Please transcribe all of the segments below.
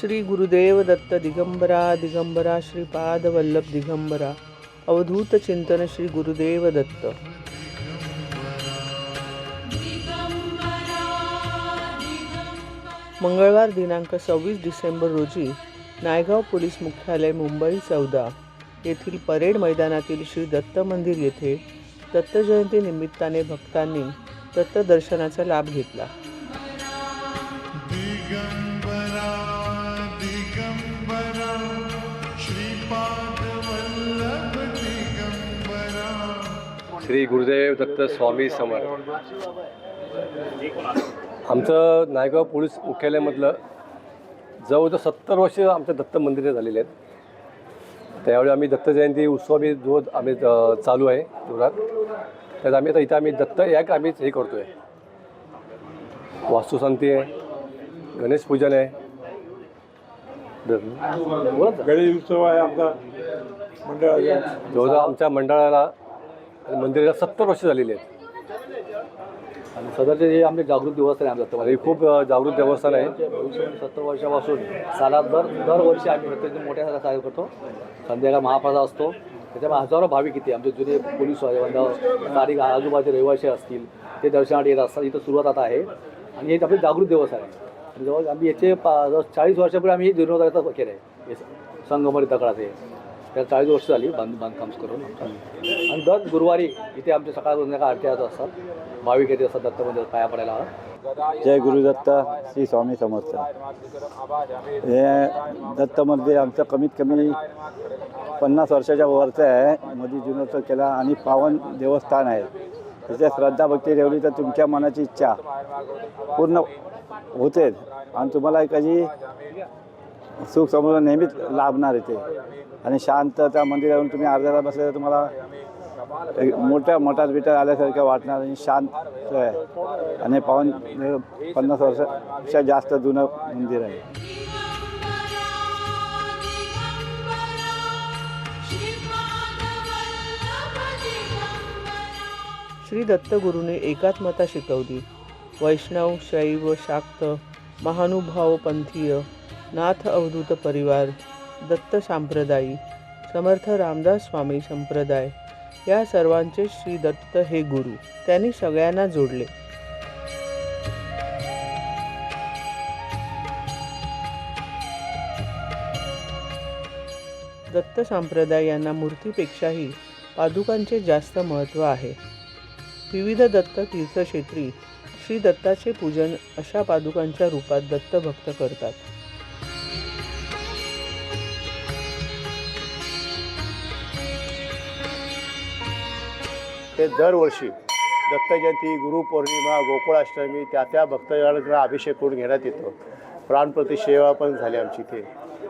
श्री गुरुदेव दत्त दिगंबरा दिगंबरा श्रीपाद वल्लभ दिगंबरा। अवधूत चिंतन श्री गुरुदेव दत्त। मंगळवार दिनांक सव्वीस डिसेंबर रोजी नायगाव पोलीस मुख्यालय मुंबई चौदा। येथील परेड मैदानातील श्री दत्त मंदिर येथे दत्त जयंती निमित्ताने भक्तांनी दत्त दर्शनाचा लाभ घेतला. दिगंबरा दिगंबरा श्रीपादवल्लभ दिगंबरा. श्री गुरुदेव दत्त स्वामी समर्थ. आमचं नायगाव पोलीस मुख्यालयामधलं जवळजवळ सत्तर वर्ष आमच्या दत्त मंदिरे झालेले आहेत. त्यावेळी आम्ही दत्त जयंती उत्सव आम्ही जो आम्ही चालू आहे जोरात त्यात आम्ही आता इथं आम्ही दत्त याक आम्ही हे करतो आहे वास्तुशांती आहे गणेश पूजन आहे. गणेश उत्सव आहे आमचा मंडळाचा. जवळजवळ आमच्या मंडळाला मंदिराला सत्तर वर्ष झालेली आहेत. आणि सदरचे जे आमचे जागृत दिवस आहे आमच्या आणि खूप जागृत देवस्थान आहे. सत्तर वर्षापासून सालात दर दरवर्षी आम्ही प्रत्येक मोठ्या कार्य करतो. संध्याकाळ महाप्रसाद असतो. त्याच्यामुळे हजारो भाविक इथे आमचे जुने पोलीस तारीख आजूबाजूचे रहिवासी असतील ते दर्शनासाठी येत असतात. इथं सुरुवात आता आहे. आणि हे आपले जागृत दिवस आहे. आणि जवळ आम्ही याचे पा जवळ चाळीस वर्षापूर्वी आम्ही हे जीर्णोद्धाराचं केलं आहे हे. संगमरी दगडाचे त्याला चाळीस वर्ष झाली बांध बांधकाम करून. आणि दर गुरुवारी इथे आमचे सकाळ संध्याकाळ आरती असतात. भाविक येते असतात दत्त पाया पडायला जय गुरुदत्त श्री स्वामी समर्थ. हे दत्त मंदिर आमचं कमीत कमी पन्नास वर्षाच्या वरचं आहे. मोदी जीर्णोत्सव केला आणि पावन देवस्थान आहे. तिथे श्रद्धा भक्ती ठेवली तर तुमच्या मनाची इच्छा पूर्ण होते. आणि तुम्हाला कधी सुख समोर नेहमीच लाभणार येते आणि शांत त्या मंदिरावरून तुम्ही अर्ध्याला बसले तर तुम्हाला मोठ्या मठात बिटात आल्यासारखं वाटणार आणि शांत आहे. आणि पावन पन्नास वर्षापेक्षा जास्त जुनं मंदिर आहे. श्री दत्तगुरूने एकात्मता शिकवली. वैष्णव शैव शाक्त महानुभाव पंथीय नाथ अवधूत परिवार दत्त सांप्रदायी समर्थ रामदास स्वामी संप्रदाय. या सर्वांचे श्री दत्त हे गुरु. त्यांनी सगळ्यांना जोडले. दत्त संप्रदाय यांना मूर्तीपेक्षाही पादुकांचे जास्त महत्त्व आहे. विविध दत्त तीर्थक्षेत्री श्री दत्ताचे पूजन अशा पादुकांच्या रूपात दत्त भक्त करतात. ते दरवर्षी दत्तजयंती गुरुपौर्णिमा गोकुळाष्टमी त्या त्या भक्तजनांकडे अभिषेक करून घेण्यात येतो. प्राणप्रतिसेवा पण झाली आमची इथे.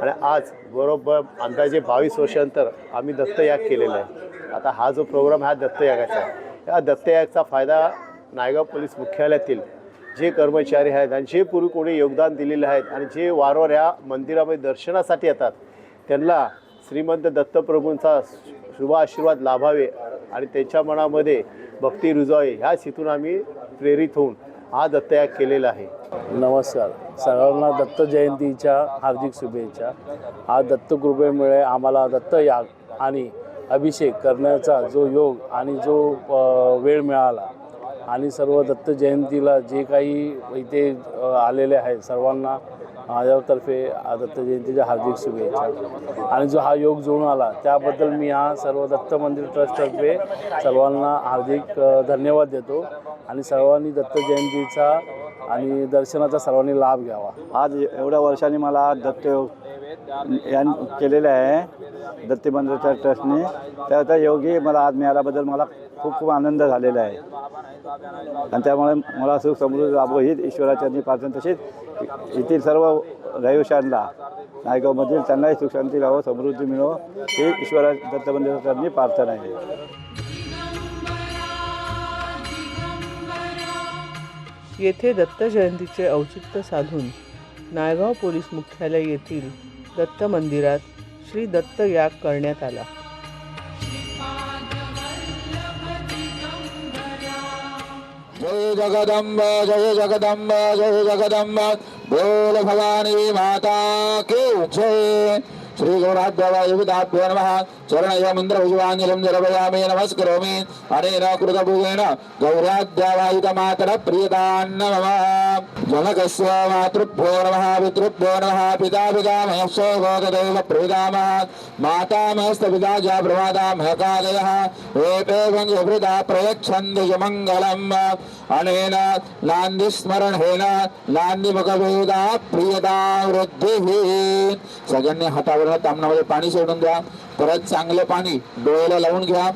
आणि आज बरोबर अंदाजे बावीस वर्षानंतर आम्ही दत्तयाग केलेला आहे. आता हा जो प्रोग्राम हा दत्तयागाचा आहे. या दत्तयागचा फायदा नायगाव पोलीस मुख्यालयातील जे कर्मचारी आहेत आणि जे पूर्वी कोणी योगदान दिलेले आहेत आणि जे वारंवार या मंदिरामध्ये दर्शनासाठी येतात त्यांना श्रीमंत दत्तप्रभूंचा शुभ आशीर्वाद लाभावे आणि त्यांच्या मनामध्ये भक्ती रुजावे ह्याच हेतून आम्ही प्रेरित होऊन हा दत्तयाग केलेला आहे. नमस्कार. सर्वांना दत्त जयंतीच्या हार्दिक शुभेच्छा. हा दत्त कृपेमुळे आम्हाला दत्तयाग आणि अभिषेक करण्याचा जो योग आणि जो वेळ मिळाला आणि सर्व दत्त जयंतीला जे काही इथे आलेले आहेत सर्वांना माझ्यातर्फे दत्त जयंतीच्या हार्दिक शुभेच्छा. आणि जो हा योग जुळून आला त्याबद्दल मी हा सर्व दत्त मंदिर ट्रस्टतर्फे सर्वांना हार्दिक धन्यवाद देतो. आणि सर्वांनी दत्त जयंतीचा आणि दर्शनाचा सर्वांनी लाभ घ्यावा. आज एवढ्या वर्षांनी मला दत्त यान केलेलं आहे दत्त मंदिराच्या ट्रस्टने. त्याचा योगी मला आज मिळाल्याबद्दल मला खूप खूप आनंद झालेला आहे. आणि त्यामुळे मला सुख समृद्धी लाभो हीच ईश्वराच्या प्रार्थना तसेच येथील सर्व रहिवाशांना नायगावमधील त्यांनाही सुख शांती लावो समृद्धी मिळो ही ईश्वरा दत्त प्रार्थना आहे. येथे दत्त जयंतीचे औचित्य साधून नायगाव पोलीस मुख्यालय येथील दत्त मंदिरात श्री दत्त याग करण्यात आला. जय जगदम्ब जय जगदम्ब जय जगदम्ब। बोल भवानी माता की जय। శ్రీ గౌరాద్భవాయుగుదాభ్యో నమ. స్వర్ణయమింద్రభుజువాంజలిం జలభయామే నమస్కరోమి. అనేన కృతభూగేన గౌరాద్భవాయుగమాతర ప్రియతాన్నమ జనకస్వ మాతృభ్యో నమ పితృభ్యో నమ పితాపిగామయస్వ గోగదైవ ప్రియగామ మాతామహస్తపితాజా ప్రమాదామహ కాదయ ఏతే వంజభృతా ప్రయచ్ఛంది మంగళం అనేన నాందిస్మరణేన నాందిముఖవేదా ప్రియదా వృద్ధి. సజన్య హతవృ सर्व तांबणामध्ये पाणी सोडून द्या. परत चांगलं पाणी डोळ्याला लावून घ्या.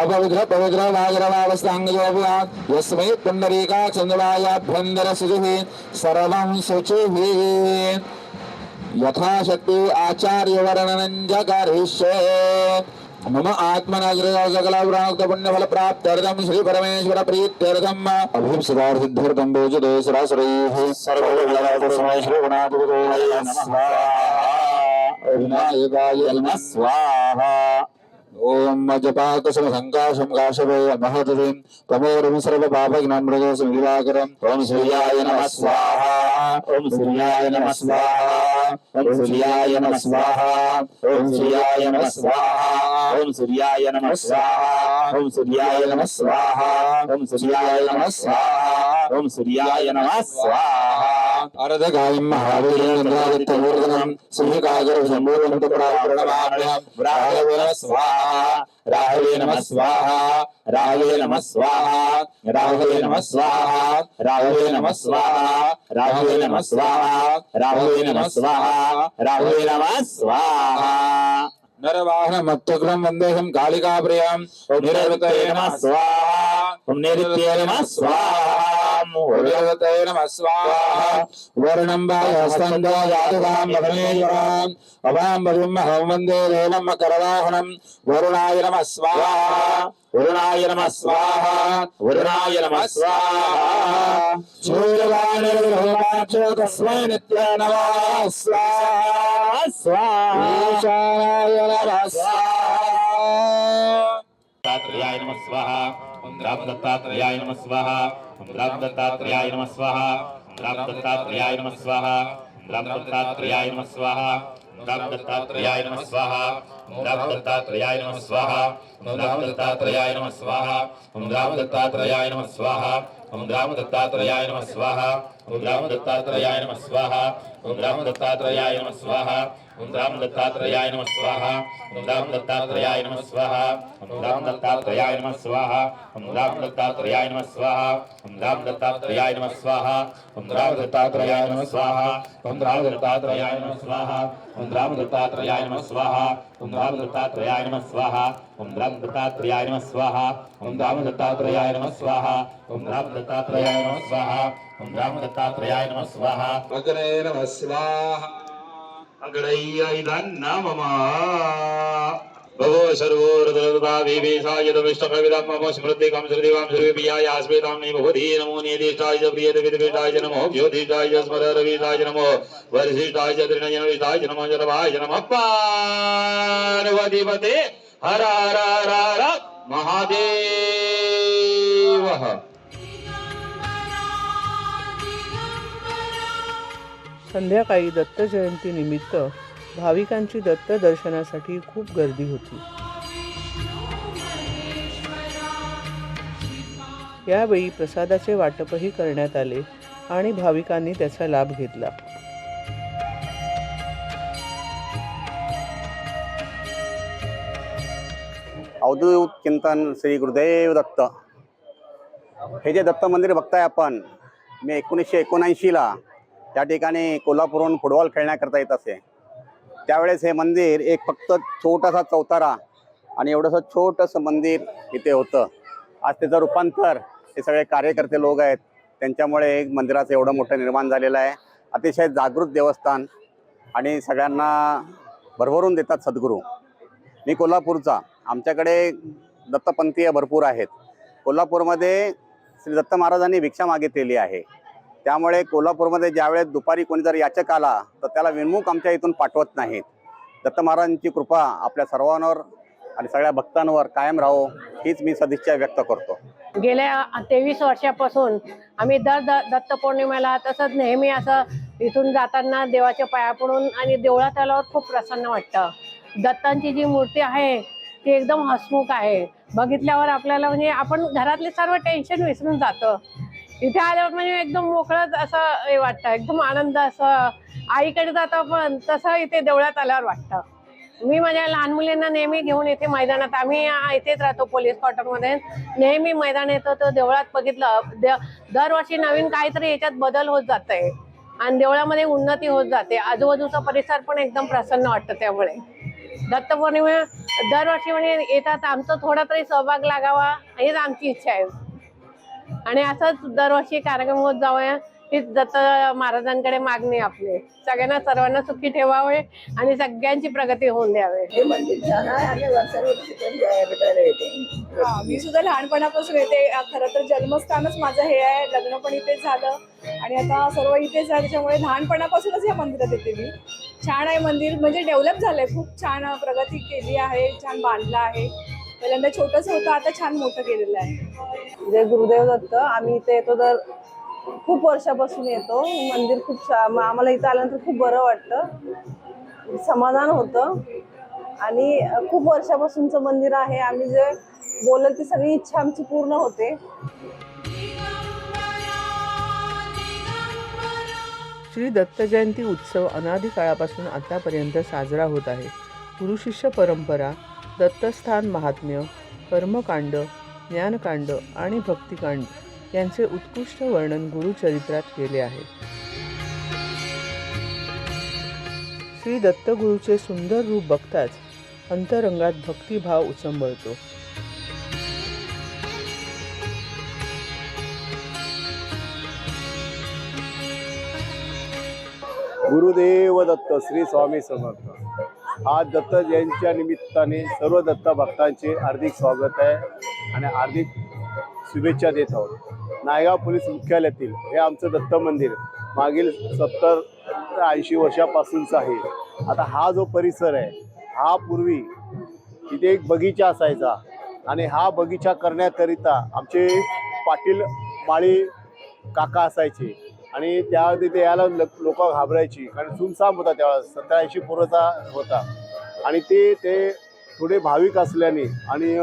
अपविद्र पविद्र वाजरवावस्था अंगजोभिया यस्मै पुंडरीका चंद्रायाभ्यंतर सुजुहि. सर्वं शुचिहि. यथाशक्ति आचार्य वर्णनं जकारिष्ये मम आत्मनाग्रजकलावृणोक्तपुण्यफलप्राप्त्यर्थं श्रीपरमेश्वरप्रीत्यर्थम्. अभिप्सितार्थिद्ध्यर्थं भोजते सरासरैः. सर्वगुणादितो नमः. विनायकाय नमः स्वाहा ओम जपाकुसुम संकाशम काशवे महदतिं तमोरम सर्व पापज्ञान मृगोसम दिवाकरम ओम सूर्याय नमः स्वाहा ओम सूर्याय नमः स्वाहा ओम सूर्याय नमः स्वाहा ओम सूर्याय नमः स्वाहा ओम सूर्याय नमः स्वाहा ओम सूर्याय नमः स्वाहा ओम सूर्याय नमः स्वाहा ओम सूर्याय नमः स्वाहा అరదగాయం మహావీరేంద్రాదిత్యూర్ధనం సింహకాగర సంభూర్ణంతు ప్రణమాభ్యాఘవే స్వాహ రాఘవే నమ స్వాహ రాఘవే నమ స్వాహ రాఘవే నమ స్వాహ రాఘవే నమ స్వాహ రాఘవే నమ స్వాహ రాఘవే నమ స్వాహ రాఘవే నమ స్వాహ నరవాహన మత్తుగ్రం వందేహం కాళికాప్రియం స్వాహ నిరుత్యేన స్వాహ स्वाहा ओम नित्य नमः स्वाहा निरवतये नमः स्वाहा वर्णं हस्तन्दो जातुवां भगनेश्वराम् अभां भजुं अहं वन्दे देवं करवाहनं वरुणाय नमः स्वाहा वरुणाय नमः स्वाहा वरुणाय नमः स्वाहा सूर्यवाणिर्भुवाचो तस्मै नित्य नमः स्वाहा स्वाहा ईशानाय नमः स्वाहा दत्तात्रेयाय नमः स्वाहा ओम राम दत्तात्रेयाय नमः स्वाहा ओम राम दत्तात्रेयाय नमः स्वाहा। ओम राम दत्तात्रेयाय नमः स्वाहा। ओम राम दत्तात्रेयाय नमः स्वाहा। राम दत्तात्रेयाय नमः स्वाहा। राम दत्तात्रेयाय नमः स्वाहा। राम दत्तात्रेयाय नमः स्वाहा। राम दत्तात्रेयाय नमः स्वाहा। राम दत्तात्रेयाय नमः स्वाहा। ओम राम दत्तात्रयाय नमः स्वाहा ओम राम दत्तात्रयाय नमः स्वाहा ओम राम दत्तात्रयाय नमः स्वाहा ओम राम दत्तात्रयाय नमः स्वाहा ओम राम दत्तात्रयाय नमः स्वाहा ओम राम दत्तात्रयाय नमः स्वाहा ओम राम दत्तात्रयाय नमः स्वाहा ओम राम दत्तात्रयाय नमः स्वाहा ओम राम दत्तात्रयाय नमः स्वाहा ओम राम दत्तात्रयाय नमः स्वाहा ओम राम दत्तात्रयाय नमः स्वाहा ओम राम दत्तात्रयाय नमः स्वाहा ओम राम दत्तात्रयाय नमः स्वाहा ओम राम दत्तात्रयाय नमः स्वाहा రామదత్తాత్రేయాయ నమ స్వాహ అగ్రే నమ స్వాహ అగ్రయ్య ఇదన్నమమ భగో సర్వోరదృతావివేశాయతమిష్టకవిదమ్మో స్మృతికం స్మృతివాం శ్రీపియాయ ఆస్మితాం నీ బహుధీ నమో నీదిష్టాయ చ ప్రియత విదిపీఠాయ నమో జ్యోతిష్టాయ చ స్మరరవీతాయ నమో వరిశిష్టాయ చ త్రినయనవిష్టాయ నమో జలభాయ నమ పార్వతిపతే హర హర హర హర संध्याकाळी दत्त जयंतीनिमित्त भाविकांची दत्त दर्शनासाठी खूप गर्दी होती. यावेळी प्रसादाचे वाटपही करण्यात आले आणि भाविकांनी त्याचा लाभ घेतला. अवधूत चिंतन श्री गुरुदेव दत्त. हे जे दत्त मंदिर बघताय आपण मी एकोणीसशे एकोणऐंशीला त्या ठिकाणी कोल्हापूरहून फुटबॉल खेळण्याकरता येत असे. त्यावेळेस हे मंदिर एक फक्त छोटासा चौतारा आणि एवढंसं छोटंसं मंदिर इथे होतं. आज त्याचं रूपांतर हे सगळे कार्यकर्ते लोक आहेत. त्यांच्यामुळे एक मंदिराचं एवढं मोठं निर्माण झालेलं आहे. अतिशय जागृत देवस्थान आणि सगळ्यांना भरभरून देतात सद्गुरू. मी कोल्हापूरचा. आमच्याकडे दत्तपंथीय भरपूर आहेत. कोल्हापूरमध्ये श्री दत्त महाराजांनी भिक्षा मागितलेली आहे. त्यामुळे कोल्हापूरमध्ये ज्यावेळेस दुपारी कोणी जर याचक आला तर त्याला विनमुख आमच्या इथून पाठवत नाहीत. दत्त महाराजांची कृपा आपल्या सर्वांवर आणि सगळ्या भक्तांवर कायम राहो हीच मी सदिच्छा व्यक्त करतो. गेल्या तेवीस वर्षापासून आम्ही दर द दत्त पौर्णिमेला तसंच नेहमी असं इथून जाताना देवाच्या पाया पडून आणि देवळात आल्यावर खूप प्रसन्न वाटतं. दत्तांची जी मूर्ती आहे ती एकदम हसमुख आहे. बघितल्यावर आपल्याला म्हणजे आपण घरातले सर्व टेन्शन विसरून जातं. इथे आल्यावर म्हणजे एकदम मोकळंच असं हे वाटतं एकदम आनंद असं. आईकडे जातो पण तसं इथे देवळात आल्यावर वाटतं. मी माझ्या लहान मुलींना नेहमी घेऊन इथे मैदानात आम्ही इथेच राहतो पोलीस क्वार्टरमध्ये. नेहमी मैदान येतो तर देवळात बघितलं दे- दरवर्षी नवीन काहीतरी याच्यात बदल होत जात आहे आणि देवळामध्ये उन्नती होत जाते. आजूबाजूचा परिसर पण एकदम प्रसन्न वाटतं त्यामुळे. दत्तपौर्णिमा दरवर्षी म्हणजे येतात आमचं थोडा तरी सहभाग लागावा हीच आमची इच्छा आहे. आणि असंच दरवर्षी कार्यक्रम होत जावं हीच दत्त महाराजांकडे मागणी आपली. सगळ्यांना सर्वांना सुखी ठेवावे आणि सगळ्यांची प्रगती होऊन द्यावे. हा, मी सुद्धा लहानपणापासून येते. अ, खरं तर जन्मस्थानच माझं हे आहे. लग्न पण इथेच झालं. आणि आता सर्व इथेच आहे. त्याच्यामुळे लहानपणापासूनच या मंदिरात येते मी. छान आहे मंदिर. म्हणजे डेव्हलप झालंय. खूप छान अ, प्रगती केली आहे. छान बांधलं आहे. पहिल्यांदा छोटंसं होतं आता छान मोठं केलेलं आहे. जय गुरुदेव दत्त आम्ही इथे येतो तर खूप वर्षापासून येतो. मंदिर खूप आम्हाला इथं आल्यानंतर खूप बरं वाटतं. समाधान होतं. आणि खूप वर्षापासूनचं मंदिर आहे. आम्ही जे बोलल ती सगळी इच्छा आमची पूर्ण होते. श्री दत्त जयंती उत्सव अनादी काळापासून आतापर्यंत साजरा होत आहे. गुरुशिष्य परंपरा दत्तस्थान महात्म्य कर्मकांड ज्ञानकांड आणि भक्तिकांड यांचे उत्कृष्ट वर्णन गुरुचरित्रात केले आहे. श्री दत्तगुरूचे सुंदर रूप बघताच अंतरंगात भक्तिभाव उचंबळतो गुरुदेव दत्त श्री स्वामी समर्थ. आज दत्त जयंतीच्या निमित्ताने सर्व दत्त भक्तांचे हार्दिक स्वागत आहे आणि हार्दिक शुभेच्छा देत आहोत. नायगाव पोलीस मुख्यालयातील हे आमचं दत्त मंदिर मागील सत्तर ते ऐंशी वर्षापासूनचं आहे. आता हा जो परिसर आहे हा पूर्वी तिथे एक बगीचा असायचा आणि हा बगीचा करण्याकरिता आमचे पाटील माळी काका असायचे. आणि त्या तिथे यायला लोक घाबरायची. कारण सुनसाम होता त्यावेळेस सत्तर ऐंशी होता. आणि ते ते थोडे भाविक असल्याने आणि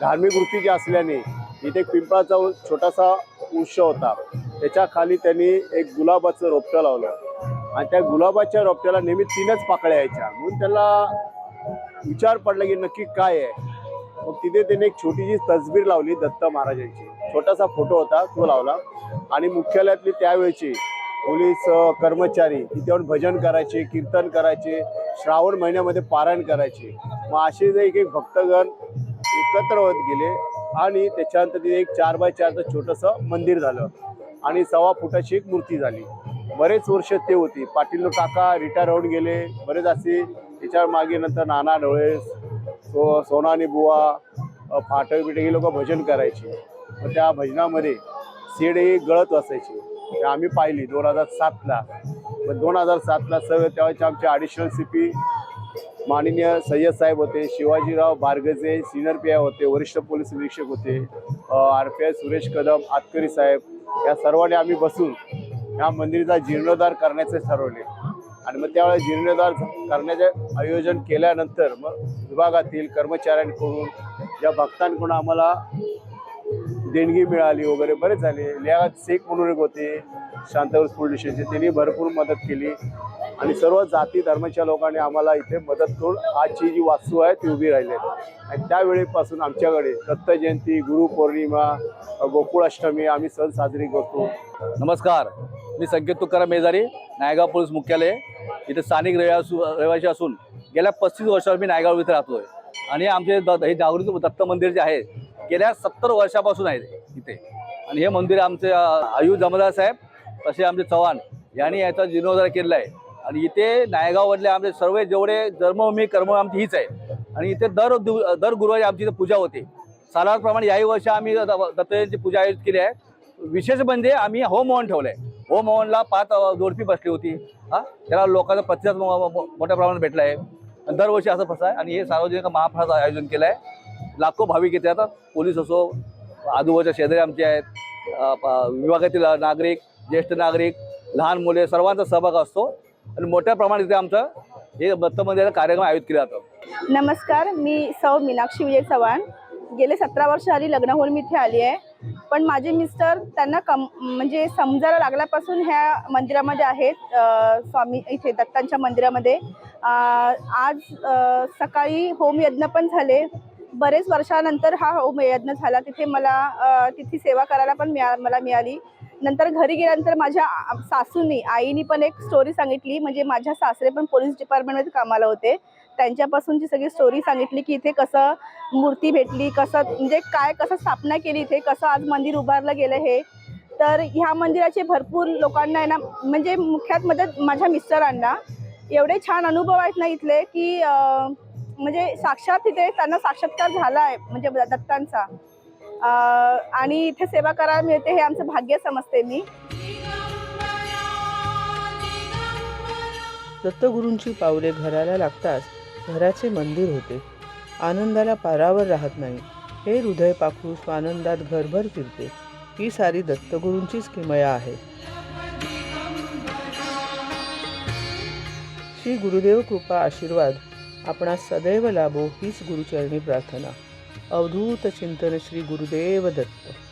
धार्मिक वृत्तीचे असल्याने इथे एक पिंपळाचा छोटासा वृक्ष होता. त्याच्याखाली त्यांनी एक गुलाबाचं रोपटं लावलं. आणि त्या गुलाबाच्या रोपट्याला नेहमी तीनच पाकळ्या यायच्या. म्हणून त्याला विचार पडला की नक्की काय आहे? मग तिथे त्याने एक छोटीशी तसबीर लावली दत्त महाराजांची. छोटासा फोटो होता तो लावला. आणि मुख्यालयातली त्यावेळची पोलीस कर्मचारी तिथे भजन करायचे कीर्तन करायचे श्रावण महिन्यामध्ये पारायण करायचे. मग असे जे एक एक भक्तगण एकत्र होत गेले आणि त्याच्यानंतर तिथे एक चार बाय चारचं छोटंसं मंदिर झालं. आणि सव्वा फुटाची एक मूर्ती झाली. बरेच वर्ष ते होती. पाटील काका रिटायर होऊन गेले. बरेच असे त्याच्यामागे नंतर नाना ढोळे सो सोनानी बुवा फाटक बिटक ही लोक भजन करायची. त्या भजनामध्ये सीड गळत असायची. आम्ही पाहिली दोन हजार सातला. मग दोन हजार सातला सगळं तेव्हाचे आमचे ॲडिशनल सी पी माननीय सय्यद साहेब होते Shivajirao Bargaje senior P I होते वरिष्ठ पोलीस निरीक्षक होते R P I Suresh Kadam Atkari साहेब या सर्वांनी आम्ही बसून ह्या मंदिराचा जीर्णोद्धार करण्याचे ठरवले. आणि मग त्यावेळेस जीर्णोद्धार करण्याचे आयोजन केल्यानंतर मग विभागातील कर्मचाऱ्यांकडून या भक्तांकडून आम्हाला देणगी मिळाली वगैरे बरेच झाले. लियात शेख म्हणून एक होते शांतावर पोलीस स्टेशनचे त्यांनी भरपूर मदत केली. आणि सर्व जाती धर्माच्या लोकांनी आम्हाला इथे मदत करून आजची जी वास्तू आहे ती उभी राहिली आणि त्यावेळेपासून आमच्याकडे दत्त जयंती गुरुपौर्णिमा गोकुळाष्टमी आम्ही सण साजरी करतो. नमस्कार. मी संकेत तुकाराम मेजारी नायगाव पोलीस मुख्यालय. इथे स्थानिक रहिवासू रहिवासी असून गेल्या पस्तीस वर्षावर मी नायगाव इथे राहतोय. आणि आमचे हे जागृत दत्त मंदिर जे आहे गेल्या सत्तर वर्षापासून आहे इथे. आणि हे मंदिर आमचे आयु जमदार साहेब तसे आमचे चव्हाण यांनी याचा जीर्णोद्धार केलेला आहे. आणि इथे नायगावमधले आमचे सर्व जेवढे धर्मभूमी कर्म आमची हीच आहे. आणि इथे दर दिव दर गुरुवारी आमची इथे पूजा होते. सालाप्रमाणे याही वर्ष आम्ही द- दत्ताची पूजा आयोजित केली आहे. विशेष म्हणजे आम्ही होम हवन ठेवलं आहे होम हवनला पाच जोडपी बसली होती. हा? त्याला लोकांचा प्रतिसाद मोठ्या प्रमाणात भेटला आहे. दरवर्षी असं फसा आहे. आणि हे सार्वजनिक महाप्रसाद आयोजन केलं आहे लाखो भाविक येते. आता पोलीस असो आजूबाजूच्या शेजारी आमचे आहेत विभागातील नागरिक ज्येष्ठ नागरिक लहान मुले सर्वांचा सहभाग असतो. आणि मोठ्या प्रमाणात इथे आमचं हे दत्तमंदिराचा कार्यक्रम आयोजित केला जातो. नमस्कार मी सौ मीनाक्षी विजय चव्हाण. गेले सतरा वर्ष आधी लग्न होऊन मी इथे आली आहे. पण माझे मिस्टर त्यांना कम म्हणजे समजायला लागल्यापासून ह्या मंदिरामध्ये आहेत स्वामी इथे दत्तांच्या मंदिरामध्ये. आज अ, सकाळी होमयज्ञ पण झाले. बरेच वर्षानंतर हा होमयज्ञ झाला. तिथे मला तिथे सेवा करायला पण मिळा मला मिळाली. नंतर घरी गेल्यानंतर माझ्या सासूनी आईनी पण एक स्टोरी सांगितली. म्हणजे माझ्या सासरे पण पोलीस डिपार्टमेंटमध्ये कामाला होते. त्यांच्यापासूनची सगळी स्टोरी सांगितली की इथे कसं मूर्ती भेटली कसं म्हणजे काय कसं स्थापना केली इथे कसं आज मंदिर उभारलं गेलं हे. तर ह्या मंदिराचे भरपूर लोकांना आहे ना म्हणजे मुख्यात मदत माझ्या मिस्टरांना. एवढे छान अनुभव आहेत ना इथले की म्हणजे साक्षात इथे त्यांना साक्षात्कार झाला आहे म्हणजे दत्तांचा. आणि इथे सेवा करायला मिळते हे आमचं भाग्य समजते मी. दत्तगुरूंची पावले घराला लागताच घराचे मंदिर होते. आनंदाला पारावर राहत नाही. हे हृदय पाखरू स्वानंदात घरभर फिरते. ही सारी दत्तगुरूंचीच किमया आहे. श्री गुरुदेव कृपा आशीर्वाद. आपणास सदैव लाभो हीच गुरुचरणी प्रार्थना. अवधूत चिंतन श्री गुरुदेव दत्त.